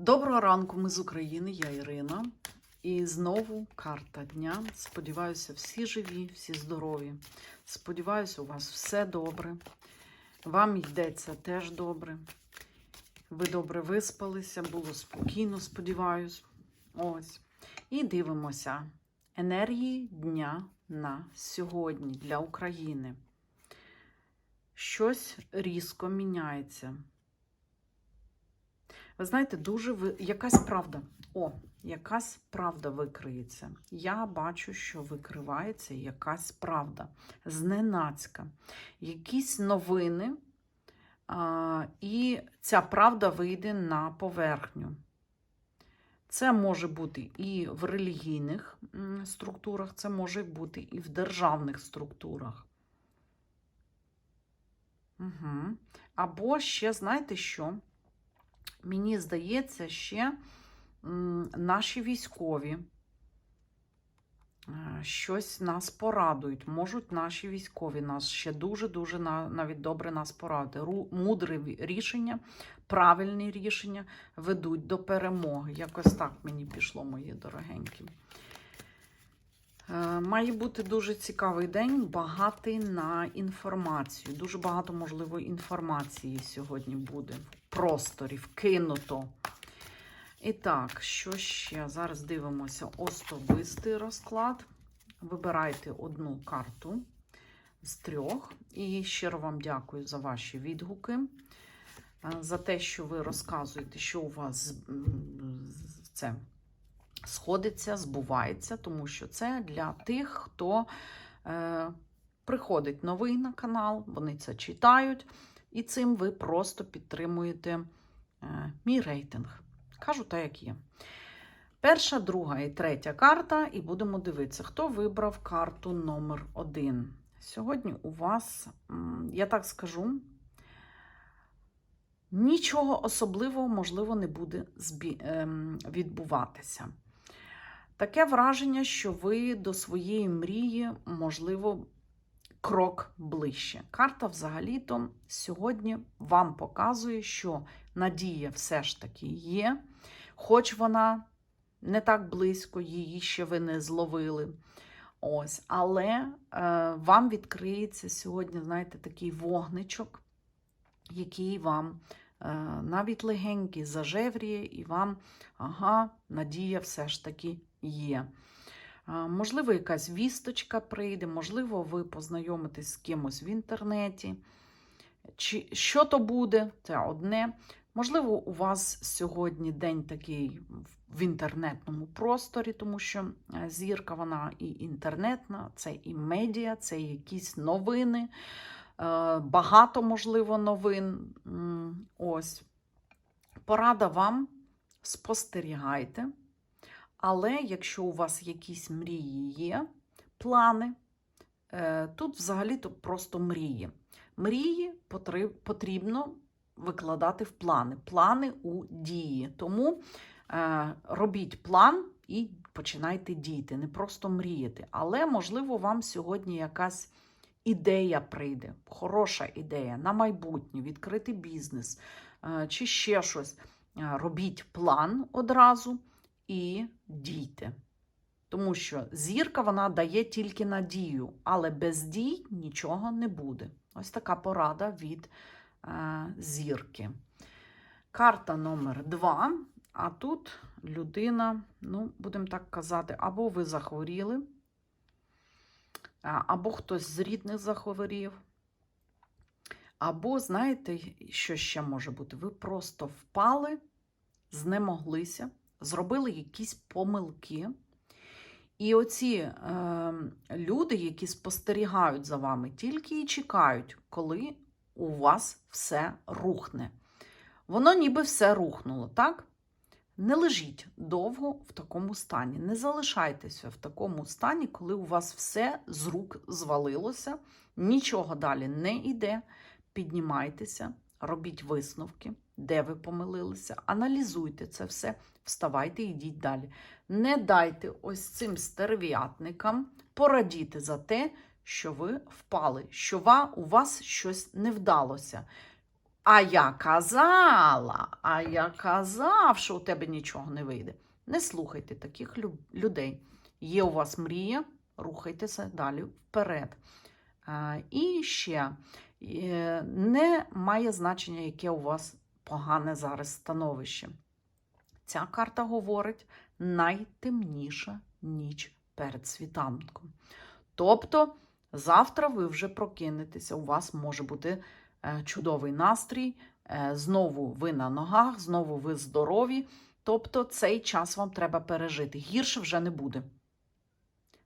Доброго ранку, ми з України, я Ірина. І знову карта дня. Сподіваюся, всі живі, всі здорові. Сподіваюся, у вас все добре. Вам йдеться теж добре. Ви добре виспалися, було спокійно, сподіваюсь. Ось. І дивимося. Енергії дня на сьогодні для України. Щось різко міняється. Ви знаєте, дуже ви... якась правда. О, якась правда викриється. Я бачу, що викривається якась правда. Зненацька. Якісь новини, а, і ця правда вийде на поверхню. Це може бути і в релігійних структурах, це може бути і в державних структурах. Угу. Або ще, знаєте що? Мені здається, ще наші військові е, щось нас порадують. Можуть наші військові нас ще дуже-дуже навіть добре нас порадити. Мудре рішення, правильні рішення ведуть до перемоги. Якось так мені пішло, мої дорогенькі. Е, Має бути дуже цікавий день, багатий на інформацію. Дуже багато, можливо, інформації сьогодні буде в просторі, вкинуто. І так, що ще? Зараз дивимося особистий розклад. Вибирайте одну карту з трьох. І щиро вам дякую за ваші відгуки, е, за те, що ви розказуєте, що у вас це сходиться, збувається, тому що це для тих, хто е, приходить новий на канал, вони це читають, і цим ви просто підтримуєте е, мій рейтинг. Кажу так, як є. Перша, друга і третя карта, і будемо дивитися, хто вибрав карту номер один. Сьогодні у вас, я так скажу, нічого особливого, можливо, не буде ем, відбуватися. Таке враження, що ви до своєї мрії, можливо, крок ближче. Карта взагалі-то сьогодні вам показує, що надія все ж таки є, хоч вона не так близько, її ще ви не зловили. Ось, але е, вам відкриється сьогодні, знаєте, такий вогничок, який вам е, навіть легенький зажевріє, і вам, ага, надія все ж таки є. Можливо, якась вісточка прийде, можливо, ви познайомитесь з кимось в інтернеті. Чи що то буде, це одне. Можливо, у вас сьогодні день такий в інтернетному просторі, тому що е, зірка вона і інтернетна, це і медіа, це якісь новини, е, багато, можливо, новин. Ось. Порада вам спостерігайте. Але якщо у вас якісь мрії є, плани, е, тут взагалі-то просто мрії. Мрії потрібно викладати в плани, плани у дії. Тому е, робіть план і починайте діяти, не просто мріяти. Але, можливо, вам сьогодні якась ідея прийде, хороша ідея на майбутнє, відкрити бізнес е, чи ще щось. Робіть план одразу і дійте. Тому що зірка вона дає тільки надію, але без дій нічого не буде. Ось така порада від е, зірки. Карта номер два. А тут людина, ну, будемо так казати, або ви захворіли, або хтось з рідних захворів. Або, знаєте, що ще може бути? Ви просто впали, знемоглися, зробили якісь помилки. І оці е, люди, які спостерігають за вами, тільки і чекають, коли у вас все рухне. Воно ніби все рухнуло, так? Не лежіть довго в такому стані. Не залишайтеся в такому стані, коли у вас все з рук звалилося, нічого далі не йде. Піднімайтеся, робіть висновки, де ви помилилися, аналізуйте це все, вставайте і йдіть далі. Не дайте ось цим стерв'ятникам порадіти за те, що ви впали, що у вас щось не вдалося. А я казала, а я казав, що у тебе нічого не вийде. Не слухайте таких людей. Є у вас мрія, рухайтеся далі вперед. Е, І ще е, не має значення, яке у вас погане зараз становище. Ця карта говорить найтемніша ніч перед світанком. Тобто, завтра ви вже прокинетеся, у вас може бути е, чудовий настрій, е, знову ви на ногах, знову ви здорові. Тобто, цей час вам треба пережити. Гірше вже не буде.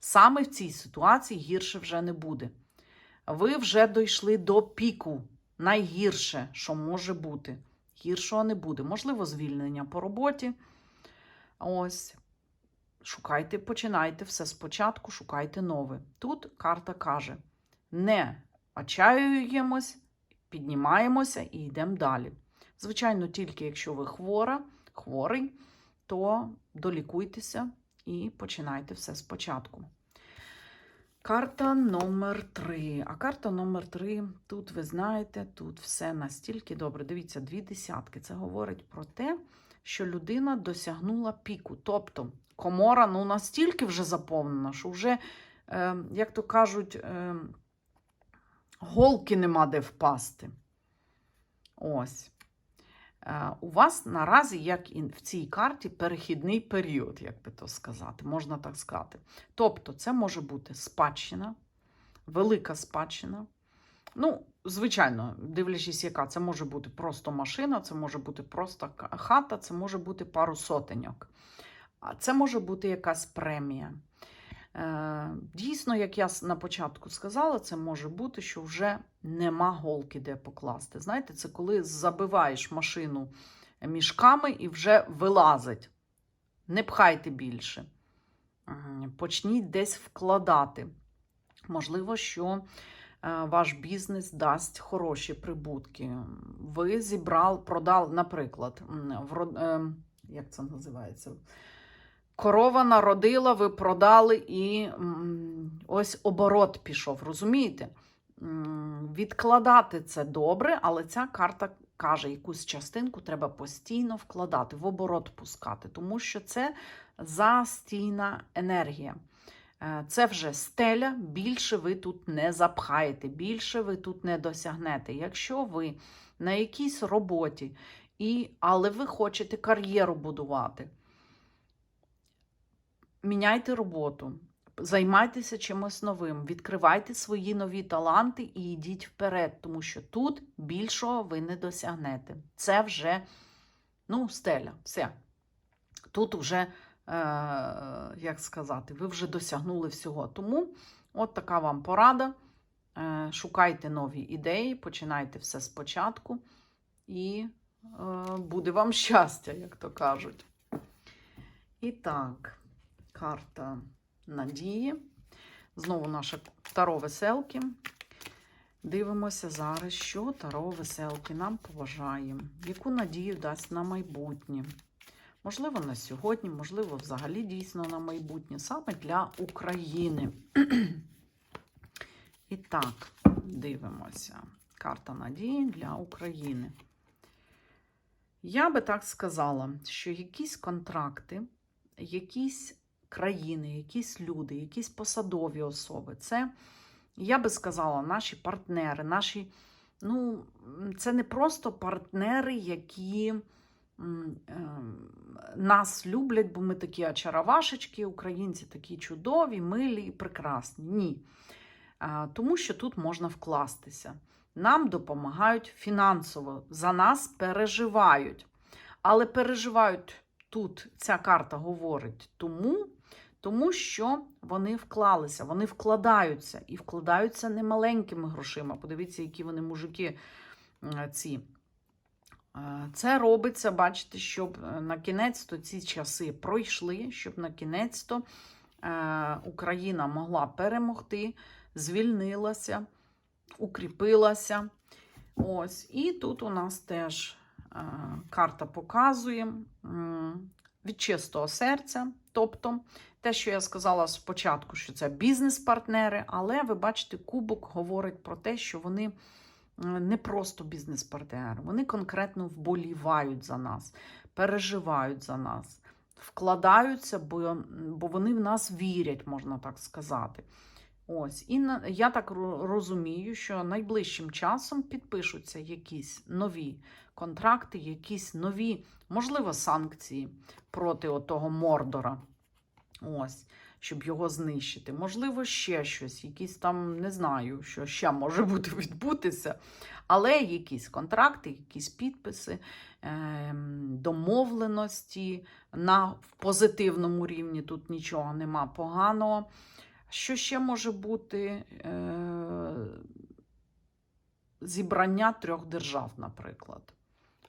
Саме в цій ситуації гірше вже не буде. Ви вже дійшли до піку. Найгірше, що може бути. Гіршого не буде. Можливо, звільнення по роботі. Ось. Шукайте, починайте все спочатку, шукайте нове. Тут карта каже: не отчаюємось, піднімаємося і йдемо далі. Звичайно, тільки якщо ви хвора, хворий, то долікуйтеся і починайте все спочатку. Карта номер 3. А карта номер 3, тут ви знаєте, тут все настільки добре. Дивіться, дві десятки. Це говорить про те, що людина досягнула піку. Тобто комора ну, настільки вже заповнена, що вже, е, як то кажуть, е, голки нема де впасти. Ось. Е, У вас наразі, як і в цій карті, перехідний період, як би то сказати, можна так сказати. Тобто, це може бути спадщина, велика спадщина. Ну, звичайно, дивлячись, яка це може бути просто машина, це може бути просто хата, це може бути пару сотеньок. А це може бути якась премія. Е, Дійсно, як я на початку сказала, це може бути, що вже нема голки де покласти. Знаєте, це коли забиваєш машину мішками і вже вилазить. Не пхайте більше. Почніть десь вкладати. Можливо, що е, ваш бізнес дасть хороші прибутки. Ви зібрали, продали, наприклад, в, е, як це називається? Корова народила, ви продали, і ось оборот пішов. Розумієте? Відкладати це добре, але ця карта каже, якусь частинку треба постійно вкладати, в оборот пускати, тому що це застійна енергія. Е, Це вже стеля, більше ви тут не запхаєте, більше ви тут не досягнете. Якщо ви на якійсь роботі, і, але ви хочете кар'єру будувати, міняйте роботу, займайтеся чимось новим, відкривайте свої нові таланти і йдіть вперед, тому що тут більшого ви не досягнете. Це вже ну, стеля, все. Тут вже, е, як сказати, ви вже досягнули всього. Тому от така вам порада. Е, шукайте нові ідеї, починайте все спочатку, і е, буде вам щастя, як то кажуть. І так, карта надії. Знову наша таро веселки. Дивимося зараз, що таро веселки нам побажає, яку надію дасть на майбутнє. Можливо, на сьогодні, можливо, взагалі дійсно на майбутнє, саме для України. І так, дивимося. Карта надії для України. Я би так сказала, що якісь контракти, якісь країни, якісь люди, якісь посадові особи, це, я би сказала, наші партнери, наші, ну, це не просто партнери, які ем, нас люблять, бо ми такі очаровашечки, українці такі чудові, милі і прекрасні. Ні. Тому що тут можна вкластися. Нам допомагають фінансово, за нас переживають. Але переживають тут, ця карта говорить тому, тому що вони вклалися, вони вкладаються і вкладаються немаленькими грошима. Подивіться, які вони мужики ці. Е, Це робиться, бачите, щоб е, на кінець-то ці часи пройшли, щоб на кінець-то е, Україна могла перемогти, звільнилася, укріпилася. Ось. І тут у нас теж е, карта показує від чистого серця. Тобто, те, що я сказала спочатку, що це бізнес-партнери, але ви бачите, кубок говорить про те, що вони не просто бізнес-партнери, вони конкретно вболівають за нас, переживають за нас, вкладаються, бо, бо вони в нас вірять, можна так сказати. Ось, і на- я так розумію, що найближчим часом підпишуться якісь нові контракти, якісь нові, можливо, санкції проти отого Мордора. Ось, щоб його знищити. Можливо, ще щось, якісь там, не знаю, що ще може бути відбутися. Але якісь контракти, якісь підписи, ем, домовленості на в позитивному рівні тут нічого нема поганого. Що ще може бути? Е, зібрання трьох держав, наприклад.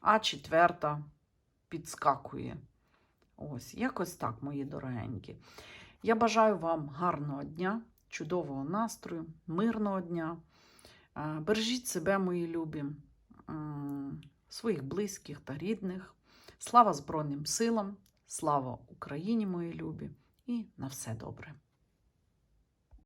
А четверта підскакує. Ось, якось так, мої дорогенькі. Я бажаю вам гарного дня, чудового настрою, мирного дня. Е, Бережіть себе, мої любі, своїх близьких та рідних. Слава Збройним силам, слава Україні, мої любі, і на все добре.